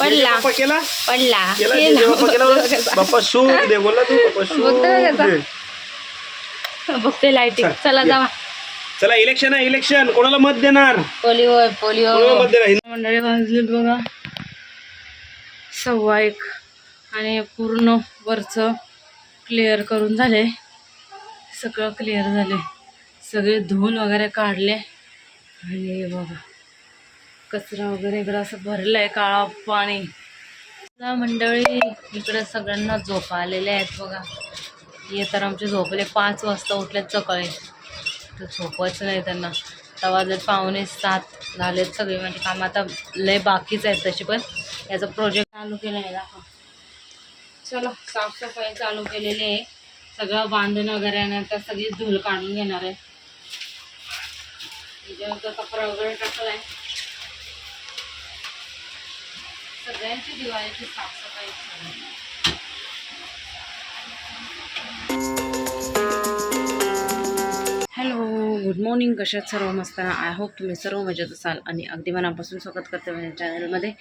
पडला. केला पडला? बाप्पा शूक दे तू बाप्पा बघतो लाईटिंग चल. जावा. चला इलेक्शन आहे इलेक्शन कोणाला मत देणार? पोलिओ पोलिओ मत देणार? मंडळी वाजलेत बघा. सव्वा एक. आणि पूर्ण वरचं क्लिअर करून झाले. सगळं क्लिअर झाले. सगळे धुवून वगैरे काढले. आणि बघा. कचरा वगैरे इकडं असं भरलं आहे काळा पाणी. मंडळी इकडे सगळ्यांना झोपा आलेल्या आहेत बघा. हे तर आमचे झोपले पाच वाजता उठलेत सकाळी. तर झोपच नाही त्यांना. आता जर पाहुणे सात झालेत सगळे. म्हणजे काम आता लय बाकीच आहेत तशी पण. याचा प्रोजेक्ट चालू केला आहे दाखवा चलो साफसफाई चालू केलेली आहे. सगळं बांधून वगैरे आणि आता सगळी धूल काढून घेणार आहे. कपडा वगैरे टाकला आहे सगळ्यांची दिवाळीची साफसफाई झाली हॅलो गुड मॉर्निंग कशात सर्व मस्त आय होप तुम्ही सर्व मजेत असाल आणि अगदी मनापासून स्वागत करते माझ्या चॅनलमध्ये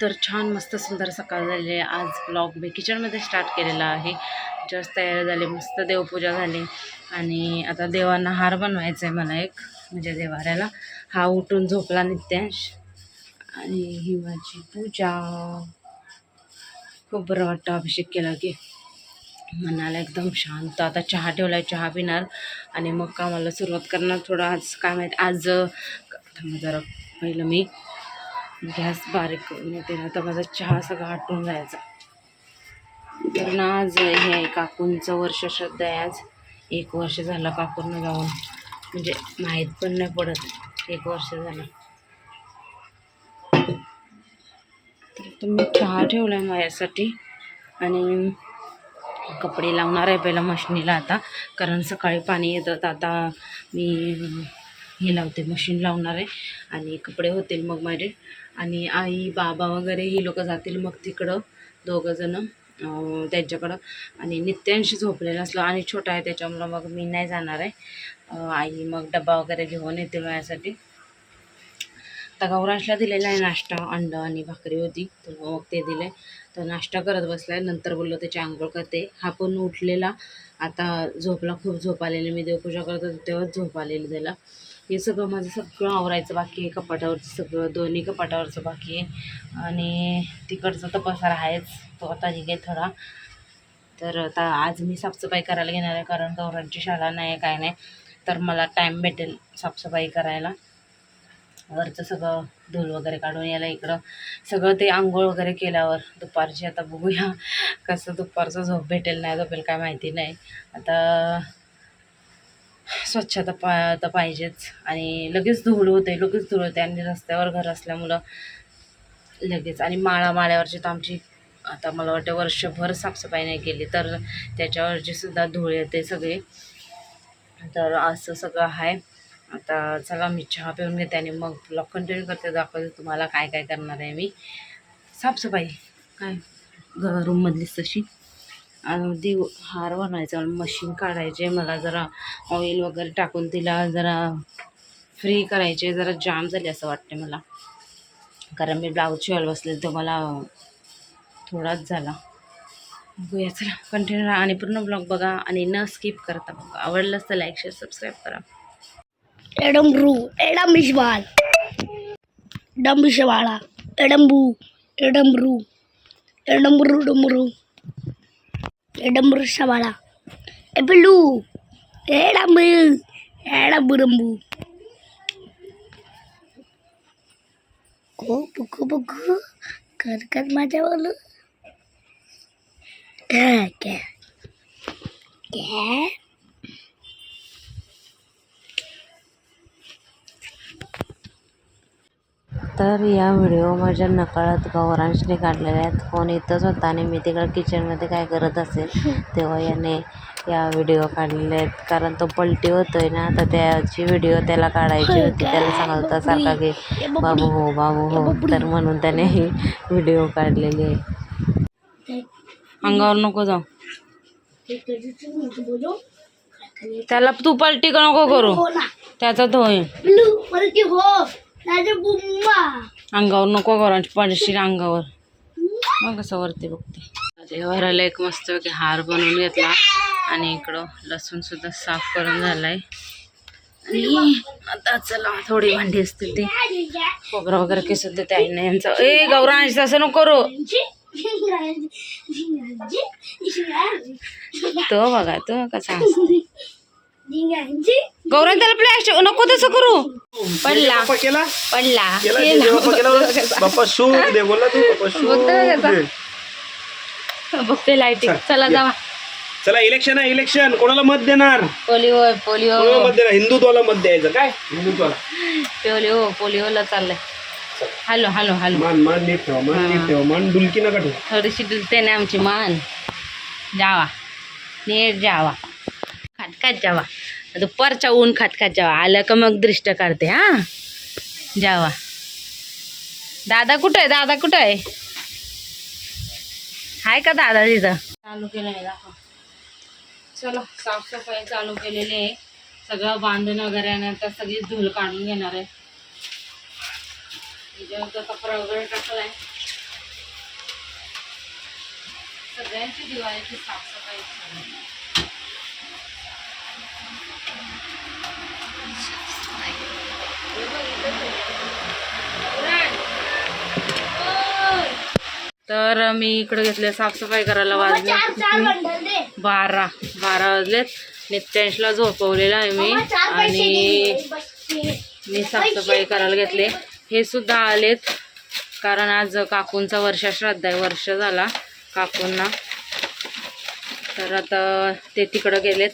तर छान मस्त सुंदर सकाळ झालेली आहे. आज ब्लॉग मी किचनमध्ये स्टार्ट केलेला आहे. जस्ट तयार झाले मस्त देवपूजा झाली. आणि आता देवांना हार बनवायचा आहे मला एक म्हणजे देवाऱ्याला. हा उठून झोपला नित्यांश. आणि ही माझी पूजा. खूप बरं वाटतं अभिषेक केला की. मनाला एकदम शांत. आता चहा ठेवला आहे चहा पिणार. आणि मग कामाला सुरुवात करणार. थोडं आज काय माहीत आज जरा. पहिलं मी गॅस बारीक करून येते ना तर माझा चहा सगळा आटून जायचा. तर ना आज हे काकूंचं वर्ष श्रद्धा आहे. आज एक वर्ष झालं काकूंना जाऊन. म्हणजे माहीत पण नाही पडत. एक वर्ष झालं. तर तुम्ही चहा ठेवला आहे माझ्यासाठी. आणि कपडे लावणार आहे पहिला मशिनीला आता कारण सकाळी पाणी येतं तर आता मी हे लावते मशीन लावणार आहे. आणि कपडे होतील मग माझे. आणि आई बाबा वगैरे ही लोक जातील मग तिकडं दोघंजणं त्यांच्याकडं. आणि नित्यांशी झोपलेलं असलं आणि छोटा आहे त्याच्यामुळं मग मी नाही जाणार आहे. आई मग डबा वगैरे घेऊन येतील माझ्यासाठी. आता गौरांशला दिलेला आहे नाश्ता अंड आणि भाकरी होती. तर मग ते दिले. तर नाश्ता करत बसलाय. नंतर बोललो त्याची आंघोळ करते. हा पण उठलेला. आता झोपला खूप झोप आलेली. मी देवपूजा करत होते तेव्हाच झोप आलेली त्याला. हे सगळं माझं सगळं आवरायचं बाकी आहे. कपाटावरचं सगळं दोन्ही कपाटावरचं बाकी आहे. आणि तिकडचा तर पसारा आहेच. तो आता निघे थोडा. तर आता आज मी साफसफाई करायला घेणार आहे. कारण गौरांची शाळा नाही आहे काय नाही. तर मला टाईम भेटेल साफसफाई करायला. वरचं सगळं धूल वगैरे काढून यायला इकडं. सगळं ते आंघोळ वगैरे केल्यावर दुपारची आता बघूया कसं दुपारचं झोप भेटेल नाही झोपेल काय माहिती नाही. आता स्वच्छता पा तर पाहिजेच. आणि लगेच धूळ होते लगेच धूळ होते. आणि रस्त्यावर घर असल्यामुळं लगेच. आणि माळा माळ्यावरची तर आमची आता मला वाटतं वर्षभर साफसफाई नाही केली. तर त्याच्यावरची सुद्धा धूळ येते सगळी. तर असं सगळं आहे. आता चला मी चहा पिऊन घेते आणि मग ब्लॉग कंटिन्यू करते दाखवते तुम्हाला काय काय करणार आहे मी. साफसफाई. काय? रूममधलीच तशी. आणि दिव हार बनवायचा मशीन काढायचे. मला जरा ऑइल वगैरे टाकून तिला जरा फ्री करायचे. जरा जाम झाले असं वाटते मला. कारण मी ब्लाऊज शिवायला बसले तर मला थोडाच झाला. बघूया चला. कंटिन्यू राहा. आणि पूर्ण ब्लॉग बघा. आणि न स्किप करता बघा. आवडलंच तर लाईक शेअर सबस्क्राईब करा. Adam Ru, Adam Bishwal, Adam Bishwala, Adam Bu, Adam Ru, Adam Ru, Adam Ru, Adam Ru Shwala, Apple Lu, Bu, Adam Bu, Adam Bu. Kok buku buku, kan kan macam apa lu? Kek, kek. तर या video माझ्या नकळत गौरांशने काढलेल्या आहेत. Phone इथंच होता आणि मी तिकडं किचनमध्ये काय करत असेल तेव्हा याने या व्हिडिओ काढलेले आहेत. कारण तो पलटी होतोय ना तर त्याची व्हिडिओ त्याला काढायची होती. त्याला सांगत होता सारखा की बाबू हो बाबू हो. तर म्हणून त्याने ही व्हिडिओ काढलेली आहे. अंगावर नको जाऊ. त्याला तू पलटी का नको करू? हो त्याचा तो होईल अंगावर नको गौरांची पडशील अंगावर. मग कसं वरती बघते. देवाराला एक मस्त हार बनवून घेतला. आणि इकडं लसूण सुद्धा साफ करून झालाय. आणि आता चला थोडी भांडी असते ती. खोबरं वगैरे किसून देते नाही यांचं. ए गौरांश तसं नको करू. तो बघा तो कसा गौरांश त्याला प्लॅस्टिक नको तसं करू पडला केला पडला केला केला. जे बाप्पा केला बरं. बाप्पा सुख दे बोला तू बाप्पा सुख बघतो ना त्याचा. दे. बघते लाईटिंग चला जावा चला इलेक्शन आहे इलेक्शन कोणाला मत देणार पोलिओ पोलिओ कोणाला मत देणार हिंदुत्वाला मत द्यायचं काय हिंदुत्वाला पोलिओ पोलिओला चाललंय हॅलो हॅलो हॅलो मान मान नीट ठेवा मान नीट ठेवा. मान डुलकी नका ठेवा. थोडीशी डुलते ना आमची मान. जावा. नीट जावा. खात जावा. दुपारच्या ऊन खात खात जावा. आलं का मग दृष्ट करते हा? जावा. दादा कुठं आहे दादा कुठं आहे हाय का दादा तिथं? चालू केलं आहे दाखव चलो साफसफाई चालू केलेली आहे. सगळं बांधून वगैरे आणि आता सगळी धूल काढून घेणार आहे. कपडा वगैरे टाकलाय सगळ्यांची दिवाळीची साफसफाई आहे. तर मी इकडे घेतले साफसफाई करायला वाजले. बारा बारा वाजलेत. नित्यांशला झोपवलेलं आहे मी. आणि मी साफसफाई करायला घेतले. हे सुद्धा आलेत. कारण आज काकूंचा वर्षाश्राद्ध आहे. वर्ष झाला काकूंना. तर आता ते तिकडं गेलेत.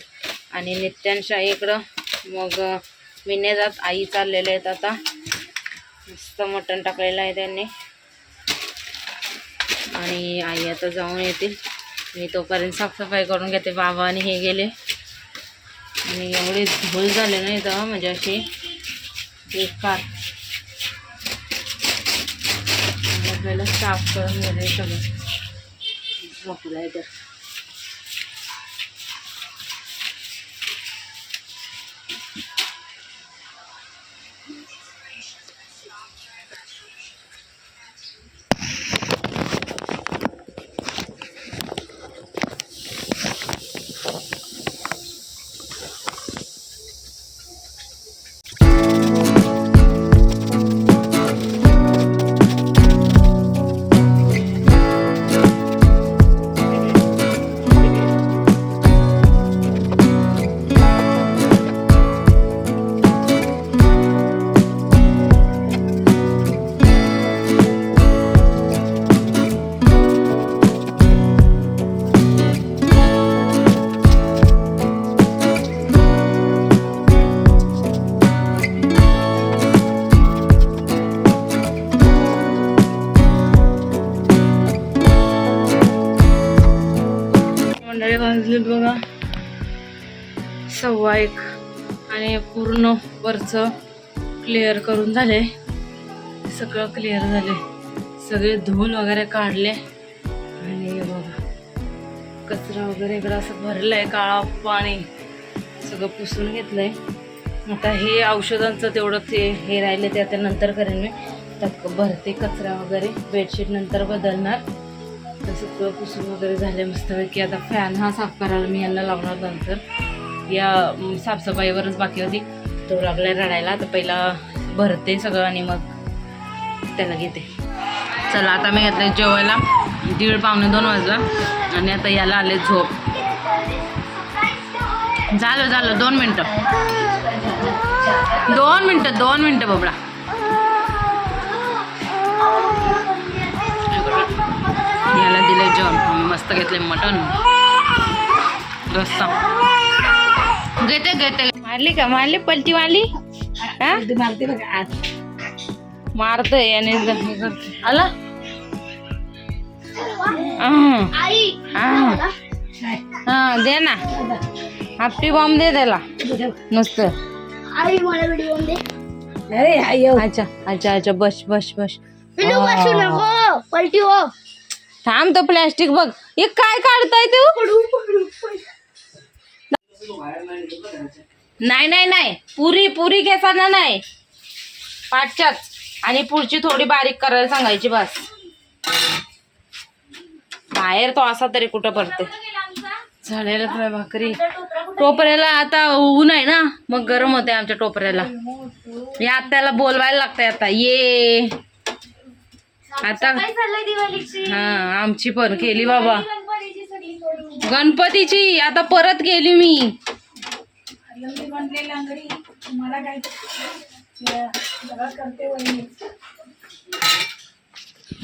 आणि नित्यांशा इकडं. मग मी नाही जात. आई चाललेले आहेत आता. मस्त मटण टाकलेलं आहे त्यांनी. आणि आई आता जाऊन येतील मी तोपर्यंत साफसफाई करून घेते. बाबा आणि हे गेले. आणि एवढे धूळ झाले ना इथं म्हणजे अशी बेकार आपल्याला साफ करून घेते सगळं. झोपलं आहे तर. वरचं क्लिअर करून झाले सगळं क्लिअर झाले सगळे धुवून वगैरे काढले. आणि बघा कचरा वगैरे इकडं असं भरलं आहे काळा पाणी सगळं पुसून घेतलंय. आता हे औषधांचं तेवढं ते हे राहिले ते आता नंतर करेन मी. त्यात भरते कचरा वगैरे. बेडशीट नंतर बदलणार. तर सगळं पुसून वगैरे झाले मस्तपैकी आता फॅन हा साफ करायला मी यांना लावणार नंतर. या साफसफाईवरच बाकी होती. तो लागला रडायला तर पहिला भरते सगळं आणि मग त्याला घेते. चला आता मी घेतलं जेवायला. दीड पावणे दोन वाजला आणि आता याला आले झोप. झालं झालं दोन मिनटं. दोन मिनटं दोन मिनटं बाबडा. याला दिले जेवण. मस्त घेतले मटण. रस्सा. घेते घेते मारली का? मारली पलटी मारली? हा? मारतोय आणि आला? आह. आई आह. हा दे ना. हापटी बॉम्ब दे त्याला. नुसतं. आई मला व्हिडिओ दे. अच्छा अच्छा अच्छा. बस बस बस. व्हिडिओ बसू नको. पलटी हो. थांब तो प्लॅस्टिक बघ. हे काय काढताय तू? नाही नाही नाही. पुरी पुरी केसांना नाही. पाचच्याच आणि पुढची थोडी बारीक करायला सांगायची बस. बाहेर तो असा तरी कुठं पडते झालेलं काय भाकरी. टोपऱ्याला आता ऊन आहे ना? मग गरम होते आमच्या टोपऱ्याला. या आत्याला बोलवायला लागतंय आता. ये. आता हा आमची पण केली बाबा. गणपतीची. आता परत गेली मी.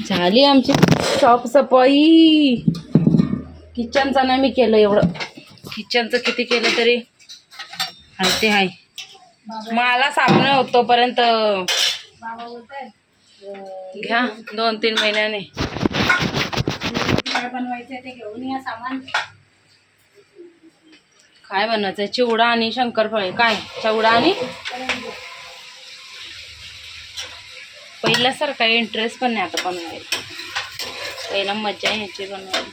झाली आमची शॉप सफाई. किचनचं नाही मी केलं एवढं. किचनचं किती केलं तरी? ते हाय. मला सापणं होत तोपर्यंत घ्या दोन तीन महिन्याने काय काय बनवायचं चिवडा आणि शंकरफळे. काय? चिवडा आणि? पहिल्यासारखा इंटरेस्ट पण नाही आता बनवायला. पहिला मजा यायची बनवायला.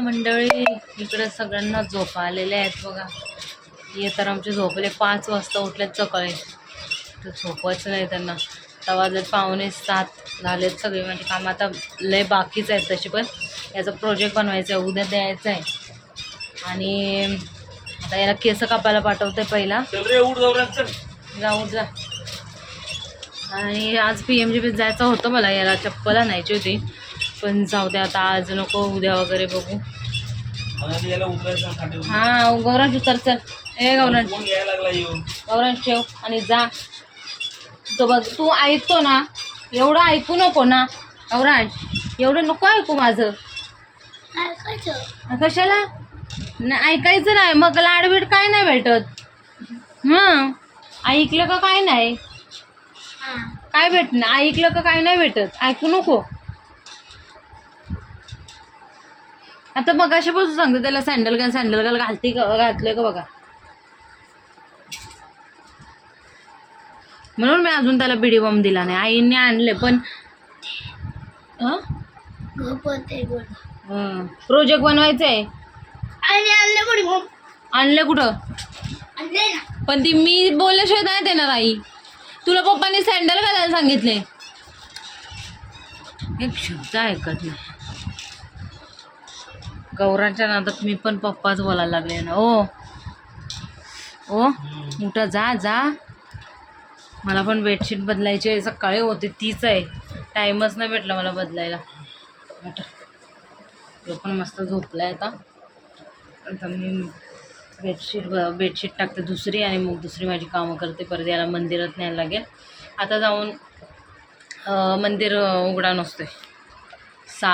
मंडळी इकडे सगळ्यांना झोपा आलेल्या आहेत बघा. ये तर आमचे झोपले पाच वाजता उठलेत सकाळी. तर झोपच नाही त्यांना. आता वाजलेत पावणे सात झालेत सगळे म्हणजे काम आता लय बाकीच आहेत तसे पण याचा प्रोजेक्ट बनवायचा आहे उद्या द्यायचा आहे आणि आता याला केस कापायला पाठवते पहिला. जाऊ जा आणि आज पी एम जी बी जायचं होतं मला याला चप्पल आणायची होती. पण जाऊ दे आता आज नको उद्या वगैरे बघू. हा गौरांश उतर चल. ए गौरांश. गौरांश ठेव आणि जा. तो बघ तू ऐकतो ना एवढं ऐकू नको ना. गौरांश एवढं नको ऐकू माझं. कशाला? नाही ऐकायचं नाही मग लाडबीड काय नाही भेटत. हां? ऐकलं का काय नाही? हा. काय भेटणार ऐकलं का काय नाही भेटत? ऐकू नको. आता मग अशा पासून सांगते त्याला सँडल घाल सँडल घाल घालते का घातलं का बघा. म्हणून मी अजून त्याला बिडी बॉम्ब दिला नाही. आईने आणले पण प्रोजेक्ट बनवायचं आहे आणि आणले कुठं पण ती मी बोलल्याशिवाय नाही देणार आई. तुला पप्पाने सँडल घालायला सांगितले. एक शब्द ऐकत नाही. गौरांच्या नादात मी पण पप्पाच बोलायला लागले ना. ओ. ओ उठा जा जा. मला पण बेडशीट बदलायची आहे. सकाळी होते तीच आहे. टाईमच नाही भेटला मला बदलायला. तो पण मस्त झोपला आहे आता. आता मी बेडशीट बेडशीट टाकते दुसरी आणि मग दुसरी माझी कामं करते. परत याला मंदिरात न्यायला लागेल. आता जाऊन मंदिर उघडा नसते सा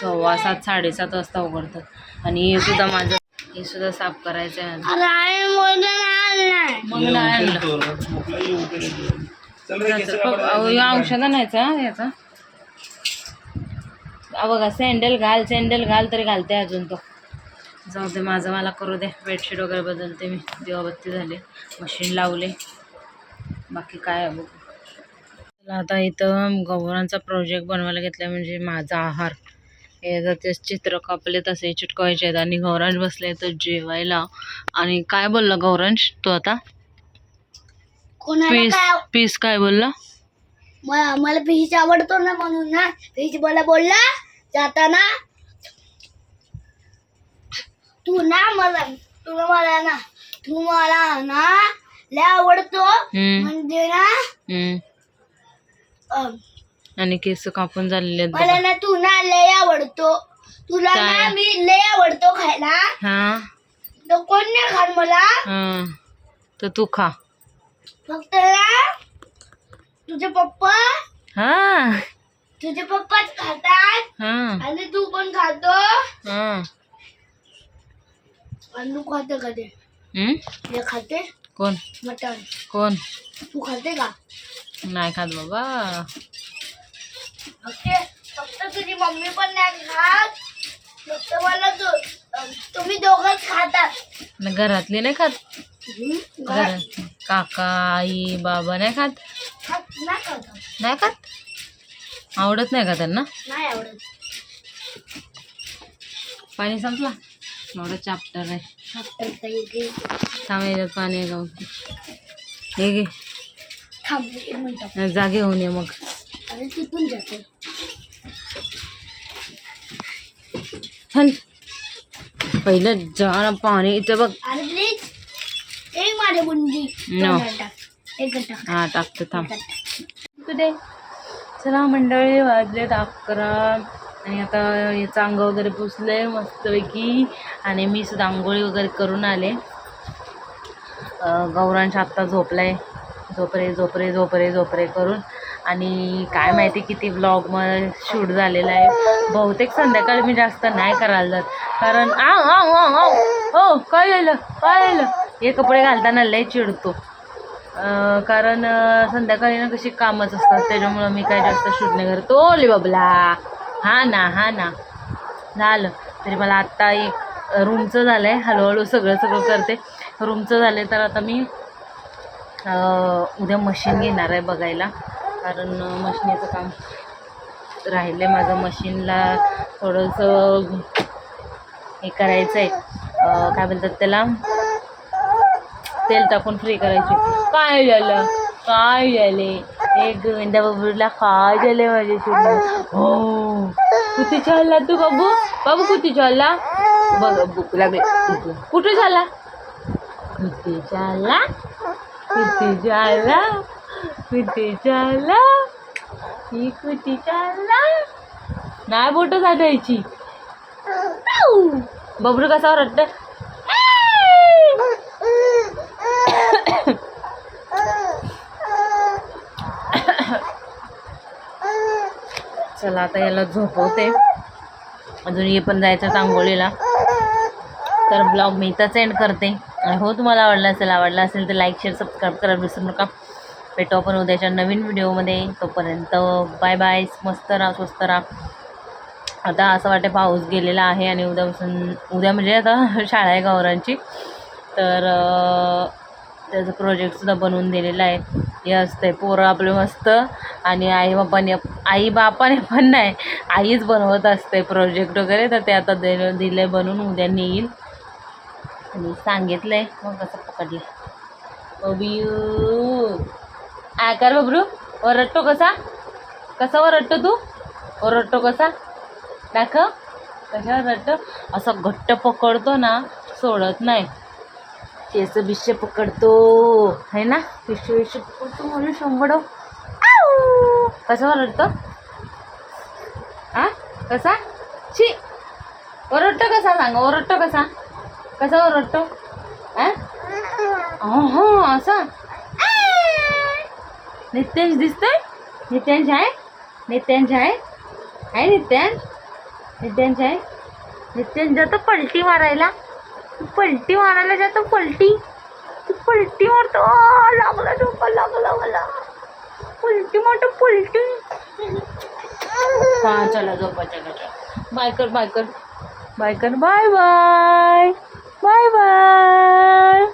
सव्वा सात साडेसात वाजता उघडतात. आणि हे सुद्धा माझं हे सुद्धा साफ करायचं आहे मग औषध याचा. बघा सँडल घाल सँडल घाल तरी घालते अजून तो. जाऊ दे माझं मला करू दे. बेडशीट वगैरे बदलते मी. दिवाबत्ती झाले. मशीन लावले. बाकी काय बघू. चला आता इथं गव्हारांचा प्रोजेक्ट बनवायला घेतला म्हणजे माझा आहार. हे जर ते चित्र कापले तसे चिटकवायचे आहेत. आणि गौरांश बसले तर जेवायला. आणि काय बोलला गौरांश तू आता? कोणाला पीस काय पीस काय बोलला? मला मला फिश आवडतो ना म्हणून ना. फिश मला बोलला जाताना. तू ना मला तू ना मला ना तू मला ना लय आवडतो. हम्म, म्हणजे ना हम्म. अं, आणि केस कापून झालेले आहेत मला बघा. ना तू ना लय आवडतो. तुला ना काय? मी लय आवडतो खायला. हा. कोण नाही खात मला. हा. तर तू खा. फक्त तुझे पप्पा हा. तुझे पप्पाच खातात हा. आणि तू पण खातो. हा. आणि तू खाते कधी हम्म? हे खाते? कोण? मटण. कोण? तू खाते का? नाही खात बाबा. फक्त फक्त तुझी मम्मी पण नाही खात. फक्त मला तू तुम्ही दोघंच खातात. न घरातली नाही खात? हम्म, घरात. घरात. काका आई बाबा. नाही खात? नाही खात? आवडत नाही का त्यांना? पाणी संपला? एवढं चाप्टर आहे. After काही काही थांब याच्यात पाणी बघ. हे घे. जागे होऊन ये मग. पहिलं जा ना पाणी इथं बघ. एक घंटा. हा टाकतो थांब. कुठे चला मंडळी वाजलेत अकरा. आणि आता याचं अंग वगैरे पुसलंय मस्तपैकी. आणि मी सुद्धा आंघोळी वगैरे करून आले. गौरांश आत्ता झोपलाय. झोपरे झोपरे झोपरे झोपरे करून. आणि काय माहिती किती ब्लॉगमध्ये शूट झालेला आहे. बहुतेक संध्याकाळी मी जास्त नाही करायला जात. कारण आव हो काय झालं? काय झालं? हे कपडे घालताना लय चिडतो. कारण संध्याकाळी ना कशी कामच असतात त्याच्यामुळं मी काय जास्त शूट नाही करत. ओले बाबला हा ना हा ना. झालं. तरी मला आत्ता एक रूमचं झालं आहे हळूहळू सगळं सगळं करते. रूमचं झालं तर आता मी उद्या मशीन घेणार आहे बघायला. कारण मशिनीचं काम राहिलं आहे माझं मशीनला थोडंसं हे करायचं आहे काय म्हणतात त्याला? तेल टाकून फ्री करायची. काय झालं? काय झाले? एक गोविंदा बाबूला काय झाले माझ्याशी हो. कुठे चालला तू बाबू? बाबू कुठे चालला? बघ भूक लागली कुठे झाला कुठे चालला? कुठे झाला कुठे झाला ही कुठे चालला? नाही बोट साठायची बबरू कसा वाटतं? चला आता याला झोपवते. अजून ये पण जायचं चांगोळीला तर ब्लॉग मी इथंच एंड करते. आणि हो तुम्हाला आवडला असेल आवडला असेल तर लाईक शेअर सबस्क्राईब करायला विसरू नका. भेटू आपण उद्याच्या नवीन व्हिडिओमध्ये तोपर्यंत बाय बाय मस्त राहा स्वस्त राहा. आता असं वाटतं पाऊस गेलेला आहे आणि उद्यापासून उद्या म्हणजे आता शाळा आहे गौरांची. तर त्याचं प्रोजेक्टसुद्धा बनवून दिलेलं आहे. हे असतं आहे पोरं आपलं मस्त. आणि आई बापाने आई बापाने पण नाही आईच बनवत असते प्रोजेक्ट वगैरे. तर ते आता दे दिलं आहे बनवून उद्या नेईल. आणि सांगितलं आहे मग कसं पकडलं. बबियू आकार बबरू. ओरडतो कसा? कसा ओरडतो तू? ओरडतो कसा? दाखव. कशा ओरडतो? असं घट्ट पकडतो ना सोडत नाही. केस बिश्य पकडतो है ना? पिशे बिश्य पकडतो म्हणून शंभर कसा ओरडतो? आ? कसा? ची ओरडतो कसा सांग? ओरडतो कसा? कसा ओरडतो? आ? हो असा? नित्यांश दिसतोय? नित्यांश आहे? नित्यांश आहे? आहे नित्यांश? नित्यांश आहे? नित्यांश जातो पलटी मारायला. पलटी मारायला जातो पलटी. तू पलटी मारतो. लागला डोका लागला मला पलटी मारतो पलटी. हा चला झोपायच्या गटा बाय कर बाय कर. बाय कर बाय बाय. Bye bye.